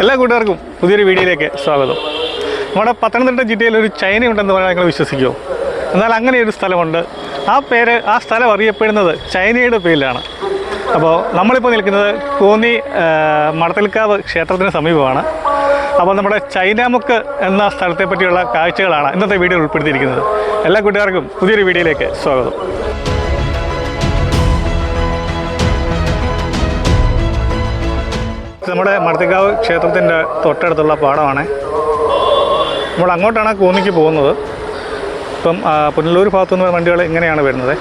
എല്ലാ കൂട്ടുകാർക്കും പുതിയൊരു വീഡിയോയിലേക്ക് സ്വാഗതം. നമ്മുടെ പത്തനംതിട്ട ജില്ലയിൽ ഒരു ചൈന ഉണ്ടെന്ന് പറയാൻ നിങ്ങൾ വിശ്വസിക്കുമോ എന്നാൽ അങ്ങനെ ഒരു സ്ഥലമുണ്ട്. ആ പേര് ആ സ്ഥലം അറിയപ്പെടുന്നത് ചൈനയുടെ പേരിലാണ്. അപ്പോൾ നമ്മളിപ്പോൾ നിൽക്കുന്നത് കോന്നി മടത്തിൽക്കാവ് ക്ഷേത്രത്തിന് സമീപമാണ്. അപ്പോൾ നമ്മുടെ ചൈനാമുക്ക് എന്ന സ്ഥലത്തെ പറ്റിയുള്ള കാഴ്ചകളാണ് ഇന്നത്തെ വീഡിയോയിൽ ഉൾപ്പെടുത്തിയിരിക്കുന്നത്. എല്ലാ കൂട്ടുകാർക്കും പുതിയൊരു വീഡിയോയിലേക്ക് സ്വാഗതം. നമ്മുടെ മടത്തിക്കാവ് ക്ഷേത്രത്തിന്റെ തൊട്ടടുത്തുള്ള പാടമാണ്. നമ്മൾ അങ്ങോട്ടാണ് കൂന്നിക്ക് പോകുന്നത്. ഇപ്പം പുനലൂർ ഭാഗത്തു നിന്ന് വണ്ടികൾ ഇങ്ങനെയാണ് വരുന്നത്.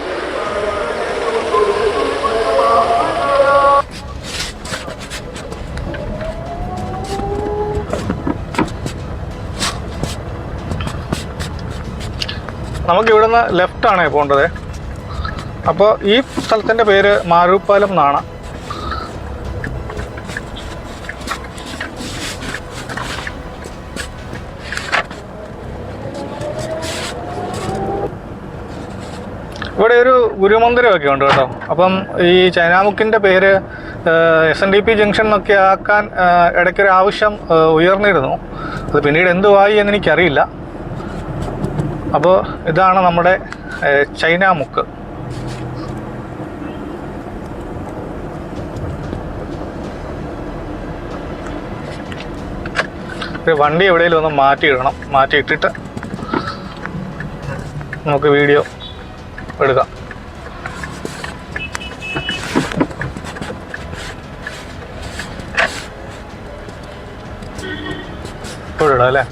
നമുക്ക് ഇവിടുന്ന് ലെഫ്റ്റാണ് പോകേണ്ടത്. അപ്പോൾ ഈ സ്ഥലത്തിന്റെ പേര് മാരൂപ്പാലം എന്നാണ്. ഇവിടെ ഒരു ഗുരുമന്ദിരമൊക്കെ ഉണ്ട് കേട്ടോ. അപ്പം ഈ ചൈനാമുക്കിന്റെ പേര് S N D P junction എന്നൊക്കെ ആക്കാൻ ഇടയ്ക്കൊരു ആവശ്യം ഉയർന്നിരുന്നു. അത് പിന്നീട് എന്തുവായി എന്ന് എനിക്കറിയില്ല. അപ്പോൾ ഇതാണ് നമ്മുടെ ചൈനാമുക്ക്. വണ്ടി എവിടെയെങ്കിലും ഒന്ന് മാറ്റിയിടണം. മാറ്റിയിട്ടിട്ട് നമുക്ക് വീഡിയോ എടുക്കാം. ഇടാം അല്ലേ?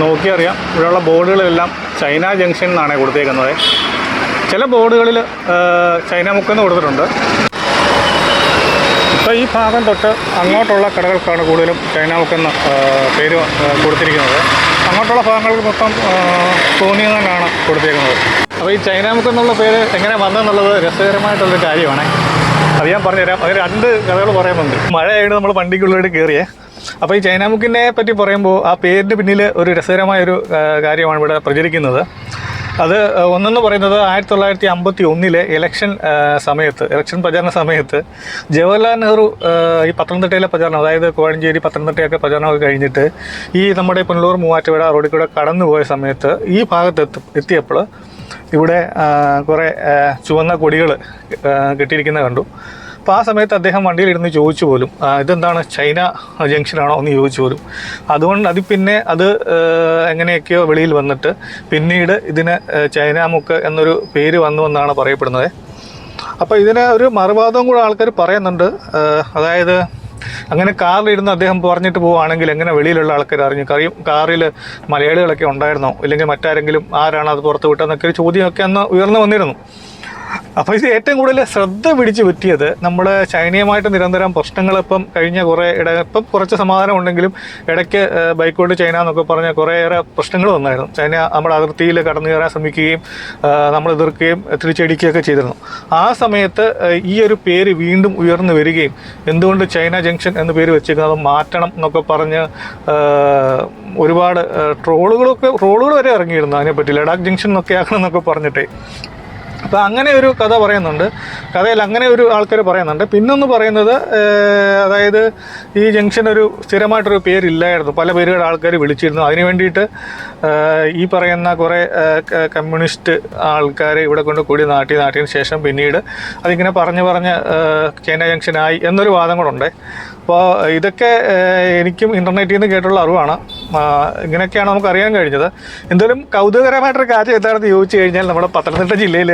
നോക്കി അറിയാം ഇവിടെയുള്ള ബോർഡുകളെല്ലാം ചൈന ജംഗ്ഷൻ എന്നാണ് കൊടുത്തേക്കുന്നത്. ചില ബോർഡുകളിൽ ചൈന മുക്കെന്ന് കൊടുത്തിട്ടുണ്ട്. ഇപ്പോൾ ഈ ഭാഗം തൊട്ട് അങ്ങോട്ടുള്ള കടകൾക്കാണ് കൂടുതലും ചൈന മുക്കെന്ന് ആ, പേര് കൊടുത്തിരിക്കുന്നത്. അങ്ങോട്ടുള്ള ഭാഗങ്ങൾക്ക് മൊത്തം തോന്നി തന്നെയാണ് കൊടുത്തിരിക്കുന്നത്. അപ്പോൾ ഈ ചൈന മുക്ക് എന്നുള്ള പേര് എങ്ങനെ വന്നെന്നുള്ളത് രസകരമായിട്ടുള്ളൊരു കാര്യമാണ്. അത് ഞാൻ പറഞ്ഞുതരാം. അത് രണ്ട് കഥകൾ പറയുന്നുണ്ട്. മഴയായിട്ട് നമ്മൾ വണ്ടിക്കുള്ളിലോട്ട് കയറിയേ അപ്പോൾ ഈ ചൈന മുക്കിനെ പറ്റി പറയുമ്പോൾ ആ പേരിന്റെ പിന്നിൽ ഒരു രസകരമായൊരു കാര്യമാണ് ഇവിടെ പ്രചരിക്കുന്നത്. അത് ഒന്നെന്ന് പറയുന്നത് ആയിരത്തി തൊള്ളായിരത്തി അമ്പത്തി ഒന്നിലെ ഇലക്ഷൻ സമയത്ത് ഇലക്ഷൻ പ്രചാരണ സമയത്ത് ജവഹർലാൽ നെഹ്റു ഈ പത്തനംതിട്ടയിലെ പ്രചാരണം അതായത് കോഴഞ്ചേരി പത്തനംതിട്ടയൊക്കെ പ്രചാരണമൊക്കെ കഴിഞ്ഞിട്ട് ഈ നമ്മുടെ പുനലൂർ മൂവാറ്റുപുഴ റോഡിൽ കൂടെ കടന്നു പോയ സമയത്ത് ഈ ഭാഗത്ത് എത്തിയപ്പോൾ ഇവിടെ കുറേ ചുവന്ന കൊടികൾ കെട്ടിയിരിക്കുന്നത് കണ്ടു. അപ്പോൾ ആ സമയത്ത് അദ്ദേഹം വണ്ടിയിലിരുന്ന് ചോദിച്ചു പോലും ഇതെന്താണ്? ചൈന ജംഗ്ഷനാണോ? എന്ന് ചോദിച്ചു പോലും. അതുകൊണ്ട് അത് പിന്നെ അത് എങ്ങനെയൊക്കെയോ വെളിയിൽ വന്നിട്ട് പിന്നീട് ഇതിന് ചൈന മുക്ക് എന്നൊരു പേര് വന്നു എന്നാണ് പറയപ്പെടുന്നത്. അപ്പോൾ ഇതിന് ഒരു മറുവാദവും കൂടെ ആൾക്കാർ പറയുന്നുണ്ട്. അതായത് അങ്ങനെ കാറിലിരുന്ന് അദ്ദേഹം പറഞ്ഞിട്ട് പോവുകയാണെങ്കിൽ എങ്ങനെ വെളിയിലുള്ള ആൾക്കാർ അറിഞ്ഞു? കാര്യം കാറിൽ മലയാളികളൊക്കെ ഉണ്ടായിരുന്നോ? ഇല്ലെങ്കിൽ മറ്റാരെങ്കിലും ആരാണ് അത് പുറത്ത് വിട്ടതെന്നൊക്കെ ഒരു ചോദ്യമൊക്കെ അന്ന് ഉയർന്നു വന്നിരുന്നു. അപ്പോൾ ഇത് ഏറ്റവും കൂടുതൽ ശ്രദ്ധ പിടിച്ചു പറ്റിയത് നമ്മൾ ചൈനയുമായിട്ട് നിരന്തരം പ്രശ്നങ്ങൾ ഇപ്പം കഴിഞ്ഞ കുറേ ഇട ഇപ്പം കുറച്ച് സമാധാനം ഉണ്ടെങ്കിലും ഇടയ്ക്ക് ബൈക്കോട്ട് ചൈന എന്നൊക്കെ പറഞ്ഞ കുറേയേറെ പ്രശ്നങ്ങൾ വന്നായിരുന്നു. ചൈന നമ്മുടെ അതിർത്തിയിൽ കടന്നു കയറാൻ ശ്രമിക്കുകയും നമ്മൾ എതിർക്കുകയും തിരിച്ചടിക്കുകയൊക്കെ ചെയ്തിരുന്നു. ആ സമയത്ത് ഈ ഒരു പേര് വീണ്ടും ഉയർന്നു വരികയും എന്തുകൊണ്ട് ചൈന ജംഗ്ഷൻ എന്ന പേര് വെച്ചിരിക്കുന്നത് മാറ്റണം എന്നൊക്കെ പറഞ്ഞ് ഒരുപാട് ട്രോളുകളൊക്കെ ട്രോളുകൾ വരെ ഇറങ്ങിയിരുന്നു. അതിനെപ്പറ്റി ലഡാക്ക് ജംഗ്ഷൻ എന്നൊക്കെ ആക്കണം എന്നൊക്കെ പറഞ്ഞിട്ടേ. അപ്പോൾ അങ്ങനെ ഒരു കഥ പറയുന്നുണ്ട്. കഥയിൽ അങ്ങനെ ഒരു ആൾക്കാർ പറയുന്നുണ്ട്. പിന്നൊന്ന് പറയുന്നത് അതായത് ഈ ജംഗ്ഷൻ ഒരു സ്ഥിരമായിട്ടൊരു പേരില്ലായിരുന്നു. പല പേരുകൾ ആൾക്കാർ വിളിച്ചിരുന്നു. അതിന് വേണ്ടിയിട്ട് ഈ പറയുന്ന കുറേ കമ്മ്യൂണിസ്റ്റ് ആൾക്കാർ ഇവിടെ കൊണ്ട് കൂടി നാട്ടി നാട്ടിയതിന് ശേഷം പിന്നീട് അതിങ്ങനെ പറഞ്ഞ് പറഞ്ഞ് ചൈന ജംഗ്ഷനായി എന്നൊരു വാദം കൂടെ അപ്പോൾ ഇതൊക്കെ എനിക്കും ഇന്റർനെറ്റിൽ നിന്ന് കേട്ടുള്ള അറിവാണ്. ഇങ്ങനെയൊക്കെയാണ് നമുക്ക് അറിയാൻ കഴിഞ്ഞത്. എന്തായാലും കൗതുകകരമായിട്ടൊരു കാര്യം എന്താണെന്ന് ചോദിച്ചു കഴിഞ്ഞാൽ നമ്മുടെ പത്തനംതിട്ട ജില്ലയിൽ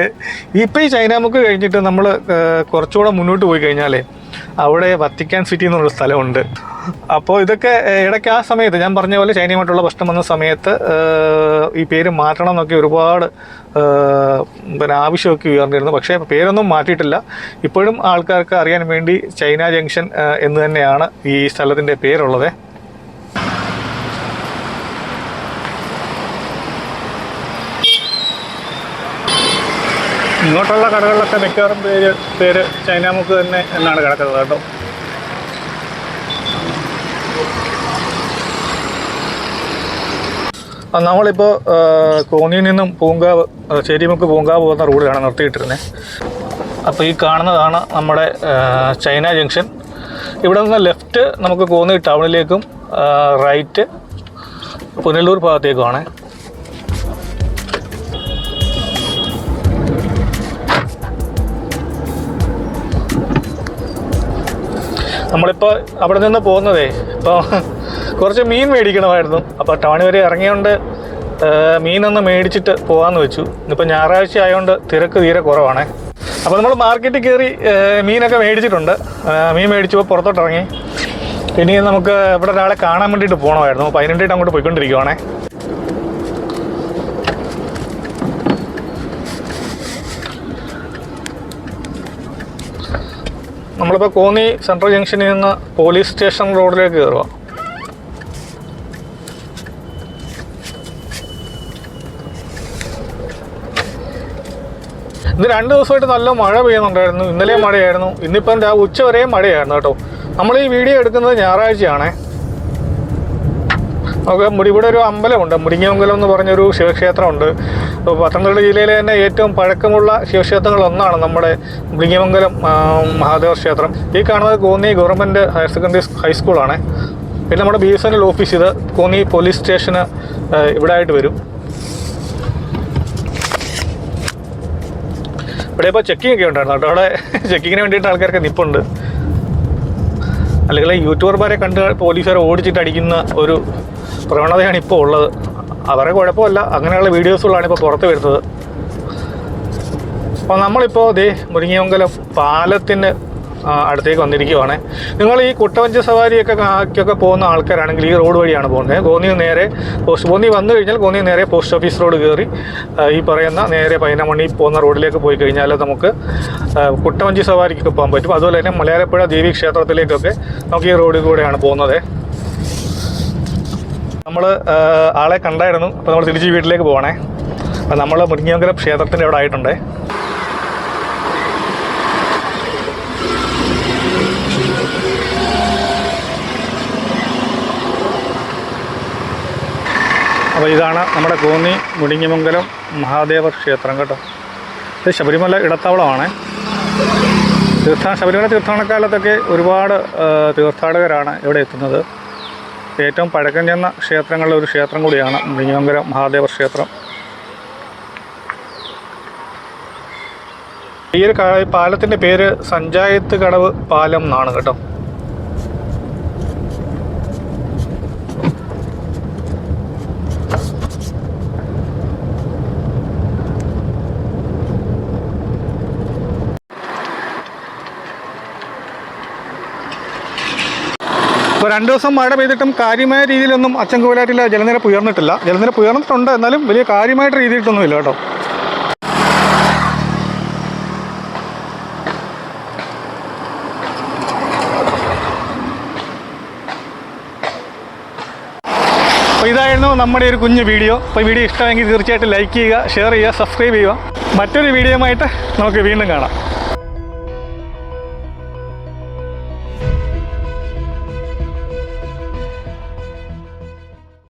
ഇപ്പോൾ ഈ ചൈനാമുക്ക് കഴിഞ്ഞിട്ട് നമ്മൾ കുറച്ചുകൂടെ മുന്നോട്ട് പോയി കഴിഞ്ഞാൽ അവിടെ വത്തിക്കാൻ സിറ്റി എന്നുള്ള സ്ഥലമുണ്ട്. അപ്പോൾ ഇതൊക്കെ ഇടയ്ക്ക് ആ സമയത്ത് ഞാൻ പറഞ്ഞ പോലെ ചൈനയുമായിട്ടുള്ള പ്രശ്നം വന്ന സമയത്ത് ഈ പേര് മാറ്റണം എന്നൊക്കെ ഒരുപാട് പിന്നെ ആവശ്യമൊക്കെ ഉയർന്നിരുന്നു. പക്ഷേ പേരൊന്നും മാറ്റിയിട്ടില്ല. ഇപ്പോഴും ആൾക്കാർക്ക് അറിയാൻ വേണ്ടി ചൈന ജംഗ്ഷൻ എന്ന് തന്നെയാണ് ഈ സ്ഥലത്തിന്റെ പേരുള്ളത്. ഇങ്ങോട്ടുള്ള കടകളിലൊക്കെ മിക്കവാറും പേര് പേര് ചൈനാമുക്ക് തന്നെ എന്നാണ് കിടക്കുന്നത് കേട്ടോ. നമ്മളിപ്പോൾ കോന്നിയിൽ നിന്നും പൂങ്കാവ് ചേരിമുക്ക് പൂങ്കാവ് പോകുന്ന റോഡിലാണ് നിർത്തിയിട്ടിരുന്നത് അപ്പോൾ ഈ കാണുന്നതാണ് നമ്മുടെ ചൈന ജംഗ്ഷൻ. ഇവിടെ നിന്ന് ലെഫ്റ്റ് നമുക്ക് കോന്നി ടൗണിലേക്കും റൈറ്റ് പുനലൂർ ഭാഗത്തേക്കുമാണ്. നമ്മളിപ്പോൾ അവിടെ നിന്ന് പോകുന്നതേ ഇപ്പോൾ കുറച്ച് മീൻ മേടിക്കണമായിരുന്നു. അപ്പോൾ ടൗണി വരെ ഇറങ്ങിയോണ്ട് മീനൊന്ന് മേടിച്ചിട്ട് പോകാമെന്ന് വെച്ചു. ഇന്നിപ്പോൾ ഞായറാഴ്ച ആയതുകൊണ്ട് തിരക്ക് തീരെ കുറവാണ്. അപ്പോൾ നമ്മൾ മാർക്കറ്റിൽ കയറി മീനൊക്കെ മേടിച്ചിട്ടുണ്ട്. മീൻ മേടിച്ചപ്പോൾ പുറത്തോട്ട് ഇറങ്ങി ഇനി നമുക്ക് ഇവിടെ ഒരാളെ കാണാൻ വേണ്ടിയിട്ട് പോകണമായിരുന്നു അപ്പോൾ അതിന് അങ്ങോട്ട് പോയിക്കൊണ്ടിരിക്കുവാണേ. നമ്മളിപ്പോൾ കോന്നി സെൻട്രൽ ജംഗ്ഷനിൽ നിന്ന് പോലീസ് സ്റ്റേഷൻ റോഡിലേക്ക് കയറുക ഇന്ന് രണ്ട് ദിവസമായിട്ട് നല്ല മഴ പെയ്യുന്നുണ്ടായിരുന്നു. ഇന്നലെ മഴയായിരുന്നു. ഇന്നിപ്പം ഉച്ച വരെ മഴയായിരുന്നു കേട്ടോ. നമ്മൾ ഈ വീഡിയോ എടുക്കുന്നത് ഞായറാഴ്ചയാണേ. നമുക്ക് മുടി- ഇവിടെ ഒരു അമ്പലമുണ്ട്. മുരിങ്ങമംഗലം എന്ന് പറഞ്ഞൊരു ശിവക്ഷേത്രമുണ്ട്. പത്തനംതിട്ട ജില്ലയിലെ തന്നെ ഏറ്റവും പഴക്കമുള്ള ശിവക്ഷേത്രങ്ങളിൽ ഒന്നാണ് നമ്മുടെ മുരിങ്ങമംഗലം മഹാദേവ ക്ഷേത്രം. ഈ കാണുന്നത് കോന്നി ഗവൺമെന്റ് ഹയർ സെക്കൻഡറി ഹൈസ്കൂളാണ് പിന്നെ നമ്മുടെ B S N L office ഇത് കോന്നി പോലീസ് സ്റ്റേഷന് ഇവിടെ ആയിട്ട് വരും. ഇവിടെ ഇപ്പോൾ ചെക്കിംഗ് ഒക്കെ ഉണ്ടായിരുന്നു. കേട്ടോ അവിടെ ചെക്കിങ്ങിന് വേണ്ടിയിട്ട് ആൾക്കാർക്ക് നിപ്പുണ്ട്. അല്ലെങ്കിൽ യൂട്യൂബർമാരെ കണ്ട് പോലീസുകാരെ ഓടിച്ചിട്ട് അടിക്കുന്ന ഒരു പ്രവണതയാണ് ഇപ്പോൾ ഉള്ളത്. അവരെ കുഴപ്പമില്ല. അങ്ങനെയുള്ള വീഡിയോസുകളാണ് ഇപ്പോൾ പുറത്ത് വരുന്നത്. അപ്പോൾ നമ്മളിപ്പോൾ ദേ മുരിങ്ങിയമംഗലം പാലത്തിന് അടുത്തേക്ക് വന്നിരിക്കുവാണ്. നിങ്ങൾ ഈ കുട്ടവഞ്ച സവാരിയൊക്കെ ആക്കിയൊക്കെ പോകുന്ന ആൾക്കാരാണെങ്കിൽ ഈ റോഡ് വഴിയാണ് പോകുന്നത്. കോന്നി നേരെ പോസ്റ്റ് കോന്നി വന്നു കഴിഞ്ഞാൽ കോന്നി നേരെ പോസ്റ്റ് ഓഫീസ് റോഡ് കയറി ഈ പറയുന്ന നേരെ പൈനമണി പോകുന്ന റോഡിലേക്ക് പോയി കഴിഞ്ഞാൽ നമുക്ക് കുട്ടവഞ്ചി സവാരിക്കൊക്കെ പോകാൻ പറ്റും. അതുപോലെ തന്നെ മലയാളപ്പുഴ ദേവി ക്ഷേത്രത്തിലേക്കൊക്കെ നമുക്ക് ഈ റോഡിൽ കൂടെയാണ് പോകുന്നത്. നമ്മൾ ആളെ കണ്ടായിരുന്നു. അപ്പോൾ നമ്മൾ തിരിച്ച് വീട്ടിലേക്ക് പോകണേ. അപ്പോൾ നമ്മൾ മുരിങ്ങിയങ്കര ക്ഷേത്രത്തിന്റെ അവിടെ ആയിട്ടുണ്ടേ. അപ്പോൾ ഇതാണ് നമ്മുടെ കോന്നി മുടിങ്ങിമംഗലം മഹാദേവ ക്ഷേത്രം കേട്ടോ. ഇത് ശബരിമല ഇടത്താവളമാണ്. തീർത്ഥാ ശബരിമല തീർത്ഥാടനക്കാലത്തൊക്കെ ഒരുപാട് തീർത്ഥാടകരാണ് ഇവിടെ എത്തുന്നത്. ഏറ്റവും പഴക്കം ചെന്ന ക്ഷേത്രങ്ങളിലെ ഒരു ക്ഷേത്രം കൂടിയാണ് മുടിങ്ങിമംഗലം മഹാദേവ ക്ഷേത്രം. ഈ ഒരു പാലത്തിന്റെ പേര് സഞ്ചായത്ത് കടവ് പാലം എന്നാണ് കേട്ടോ. ഇപ്പോൾ രണ്ട് ദിവസം മഴ പെയ്തിട്ടും കാര്യമായ രീതിയിലൊന്നും അച്ചൻകോവിലാറ്റിലെ ജലനിരപ്പ് ഉയർന്നിട്ടില്ല. ജലനിരപ്പ് ഉയർന്നിട്ടുണ്ട് എന്നാലും വലിയ കാര്യമായിട്ട് രീതിയിട്ടൊന്നുമില്ല കേട്ടോ. ഇതായിരുന്നു നമ്മുടെ ഒരു കുഞ്ഞു വീഡിയോ. അപ്പോൾ വീഡിയോ ഇഷ്ടമെങ്കിൽ തീർച്ചയായിട്ടും ലൈക്ക് ചെയ്യുക ഷെയർ ചെയ്യുക സബ്സ്ക്രൈബ് ചെയ്യുക. മറ്റൊരു വീഡിയോയുമായിട്ട് നമുക്ക് വീണ്ടും കാണാം.